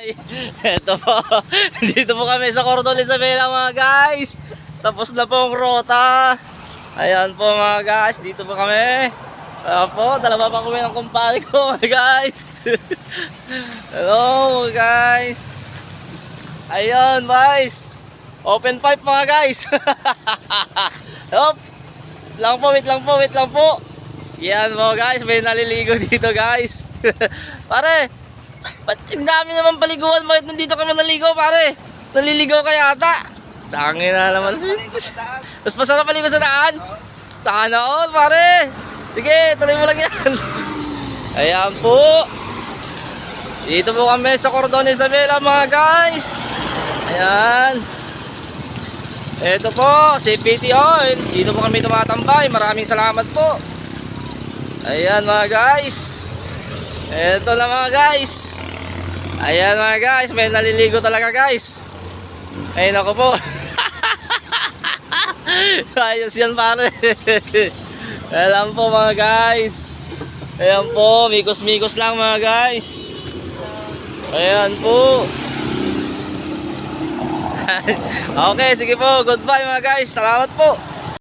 Ay, Eto po. Dito po kami sa Cordon Isabela mga guys. Tapos na po ang rota. Ayan po mga guys. Dito po kami. Ayan po. Dalawa pa kami ng kumpare ko mga guys. Hello mga guys. Ayan guys. Open pipe mga guys. Hop. Lang po, wait lang po, wait lang po. Yan po guys, may naliligo dito guys. Pare, ba't ang dami naman paliguan? Bakit nandito kami naligo pare? Naliligaw ka yata. Tangin na naman. Mas masarap maligo sa daan? Sana all pare. Sige, tuloy mo lang yan. Ayan po. Dito po kami sa Cordon Isabela mga guys. Ayan. Ito po, CPT Oil. Dito po kami tumatambay. Maraming salamat po. Ayan mga guys. Ito na mga guys. Ayan mga guys. May naliligo talaga guys. Ayun ako po. Ayos yan pare. Alam po mga guys. Ayan po. Mikos-mikos lang mga guys. Ayan po. okay, sige po. Goodbye mga guys. Salamat po.